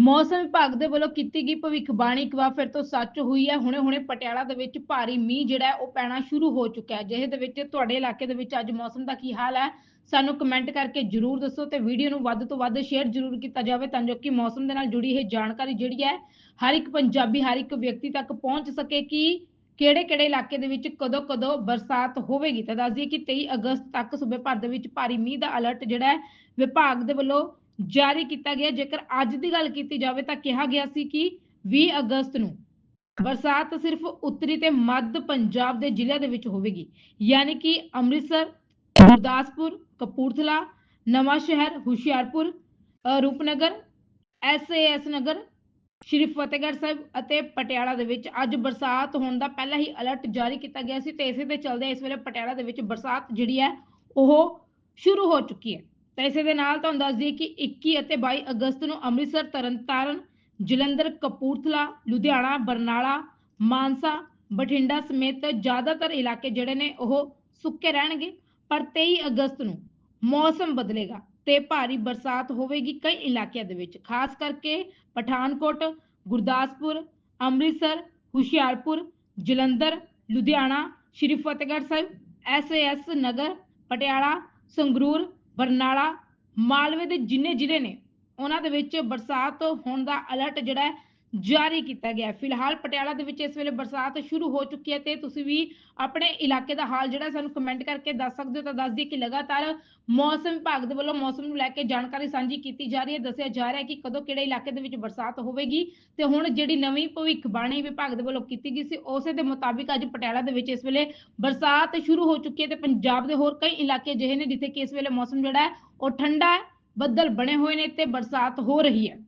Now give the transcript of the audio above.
ਮੌਸਮ ਵਿਭਾਗ ਦੇ ਵੱਲੋਂ ਕੀਤੀ ਗਈ ਭਵਿੱਖਬਾਣੀ ਇੱਕ ਵਾਰ ਫਿਰ ਤੋਂ ਸੱਚ ਹੋਈ ਹੈ। ਹੁਣੇ-ਹੁਣੇ ਪਟਿਆਲਾ ਦੇ ਵਿੱਚ ਭਾਰੀ ਮੀਂਹ ਜਿਹੜਾ ਉਹ ਪੈਣਾ ਸ਼ੁਰੂ ਹੋ ਚੁੱਕਾ ਹੈ। ਜਿਹੇ ਵਿੱਚ ਤੁਹਾਡੇ ਇਲਾਕੇ ਦੇ ਵਿੱਚ ਅੱਜ ਮੌਸਮ ਦਾ ਕੀ ਹਾਲ ਹੈ, ਸਾਨੂੰ ਕਮੈਂਟ ਕਰਕੇ ਜਰੂਰ ਦੱਸੋ ਤੇ ਵੀਡੀਓ ਨੂੰ ਵੱਧ ਤੋਂ ਵੱਧ ਸ਼ੇਅਰ ਜਰੂਰ ਕੀਤਾ ਜਾਵੇ ਤਾਂ ਜੋ ਕਿ ਮੌਸਮ ਦੇ ਨਾਲ ਜੁੜੀ ਇਹ ਜਾਣਕਾਰੀ ਜਿਹੜੀ ਹੈ, ਹਰ ਇੱਕ ਪੰਜਾਬੀ, ਹਰ ਇੱਕ ਵਿਅਕਤੀ ਤੱਕ ਪਹੁੰਚ ਸਕੇ ਕਿ ਕਿਹੜੇ-ਕਿਹੜੇ ਇਲਾਕੇ ਦੇ ਵਿੱਚ ਕਦੋਂ-ਕਦੋਂ ਬਰਸਾਤ ਹੋਵੇਗੀ। ਤਾਂ ਦੱਸ ਦਈਏ ਕਿ 23 ਅਗਸਤ ਤੱਕ ਸੂਬੇ ਭਰ ਦੇ ਵਿੱਚ ਭਾਰੀ ਮੀਂਹ ਦਾ ਅਲਰਟ ਜਿਹੜਾ ਹੈ, ਵਿਭਾਗ ਦੇ ਵੱਲੋਂ ਜਾਰੀ ਕੀਤਾ ਗਿਆ। ਜੇਕਰ ਅੱਜ ਦੀ ਗੱਲ ਕੀਤੀ ਜਾਵੇ ਤਾਂ ਕਿਹਾ ਗਿਆ ਸੀ ਕਿ 20 ਅਗਸਤ ਨੂੰ ਬਰਸਾਤ ਸਿਰਫ ਉੱਤਰੀ ਤੇ ਮੱਧ ਪੰਜਾਬ ਦੇ ਜ਼ਿਲ੍ਹਿਆਂ ਦੇ ਵਿੱਚ ਹੋਵੇਗੀ। ਯਾਨੀ ਕਿ ਅੰਮ੍ਰਿਤਸਰ ਗੁਰਦਾਸਪੁਰ ਕਪੂਰਥਲਾ ਨਵਾਂ ਸ਼ਹਿਰ ਹੁਸ਼ਿਆਰਪੁਰ ਅ, ਰੂਪਨਗਰ ਐਸਏਐਸ ਨਗਰ ਸ਼੍ਰੀ ਫਤਿਹਗੜ੍ਹ ਸਾਹਿਬ ਅਤੇ ਪਟਿਆਲਾ ਦੇ ਵਿੱਚ ਅੱਜ ਬਰਸਾਤ ਹੋਣ ਦਾ ਪਹਿਲਾਂ ਹੀ ਅਲਰਟ ਜਾਰੀ ਕੀਤਾ ਗਿਆ ਸੀ ਤੇ ਇਸੇ ਦੇ ਚੱਲਦੇ ਇਸ ਵੇਲੇ ਪਟਿਆਲਾ ਦੇ ਵਿੱਚ ਬਰਸਾਤ ਜਿਹੜੀ ਹੈ ਉਹ ਸ਼ੁਰੂ ਹੋ ਚੁੱਕੀ ਹੈ। ਤਾਂ ਇਸੇ ਦੇ ਨਾਲ ਤੁਹਾਨੂੰ ਦੱਸ ਦਈਏ ਕਿ 21 ਅਤੇ 22 ਅਗਸਤ ਨੂੰ ਅੰਮ੍ਰਿਤਸਰ, ਤਰਨਤਾਰਨ, ਜਲੰਧਰ, ਕਪੂਰਥਲਾ, ਲੁਧਿਆਣਾ, ਬਰਨਾਲਾ, ਮਾਨਸਾ, ਬਠਿੰਡਾ ਸਮੇਤ ਜ਼ਿਆਦਾਤਰ ਇਲਾਕੇ ਜਿਹੜੇ ਨੇ ਉਹ ਸੁੱਕੇ ਰਹਿਣਗੇ। ਪਰ 23 ਅਗਸਤ ਨੂੰ ਮੌਸਮ ਬਦਲੇਗਾ ਤੇ ਭਾਰੀ ਬਰਸਾਤ ਹੋਵੇਗੀ ਕਈ ਇਲਾਕਿਆਂ ਦੇ ਵਿੱਚ, ਖਾਸ ਕਰਕੇ ਪਠਾਨਕੋਟ, ਗੁਰਦਾਸਪੁਰ, ਅੰਮ੍ਰਿਤਸਰ, ਹੁਸ਼ਿਆਰਪੁਰ, ਜਲੰਧਰ, ਲੁਧਿਆਣਾ, ਸ਼੍ਰੀ ਫਤਿਹਗੜ੍ਹ ਸਾਹਿਬ ਐਸਏਐਸ ਨਗਰ, ਪਟਿਆਲਾ, ਸੰਗਰੂਰ ਬਰਨਾਲਾ, ਮਾਲਵੇ ਦੇ ਜਿੰਨੇ ਜ਼ਿਲ੍ਹੇ ਨੇ, ਉਹਨਾਂ ਦੇ ਵਿੱਚ ਬਰਸਾਤ ਹੋਣ ਦਾ ਅਲਰਟ ਜਿਹੜਾ ਹੈ ਜਾਰੀ ਕੀਤਾ ਗਿਆ ਫਿਲਹਾਲ ਪਟਿਆਲਾ ਦੇ ਵਿੱਚ ਇਸ ਵੇਲੇ ਬਰਸਾਤ ਸ਼ੁਰੂ ਹੋ ਚੁੱਕੀ ਹੈ ਤੇ ਤੁਸੀਂ ਵੀ ਆਪਣੇ ਇਲਾਕੇ ਦਾ ਹਾਲ ਜਿਹੜਾ ਸਾਨੂੰ ਕਮੈਂਟ ਕਰਕੇ ਦੱਸ ਸਕਦੇ ਹੋ ਤਾਂ ਦੱਸ ਦਈਏ ਕਿ ਲਗਾਤਾਰ ਮੌਸਮ ਵਿਭਾਗ ਦੇ ਵੱਲੋਂ ਮੌਸਮ ਨੂੰ ਲੈ ਕੇ ਜਾਣਕਾਰੀ ਸਾਂਝੀ ਕੀਤੀ ਜਾ ਰਹੀ ਹੈ। ਦੱਸਿਆ ਜਾ ਰਿਹਾ ਹੈ ਕਿ ਕਦੋਂ ਕਿਹੜੇ ਇਲਾਕੇ ਦੇ ਵਿੱਚ ਬਰਸਾਤ ਹੋਵੇਗੀ ਤੇ ਹੁਣ ਜਿਹੜੀ ਨਵੀਂ ਭਵਿੱਖਬਾਣੀ ਵਿਭਾਗ ਦੇ ਵੱਲੋਂ ਕੀਤੀ ਗਈ ਸੀ, ਉਸੇ ਦੇ ਮੁਤਾਬਿਕ ਅੱਜ ਪਟਿਆਲਾ ਦੇ ਵਿੱਚ ਇਸ ਵੇਲੇ ਬਰਸਾਤ ਸ਼ੁਰੂ ਹੋ ਚੁੱਕੀ ਹੈ ਤੇ ਪੰਜਾਬ ਦੇ ਹੋਰ ਕਈ ਇਲਾਕੇ ਅਜਿਹੇ ਨੇ ਜਿੱਥੇ ਕਿ ਇਸ ਵੇਲੇ ਮੌਸਮ ਜਿਹੜਾ ਹੈ ਉਹ ਠੰਡਾ ਹੈ, ਬੱਦਲ ਬਣੇ ਹੋਏ ਨੇ ਤੇ ਬਰਸਾਤ ਹੋ ਰਹੀ ਹੈ।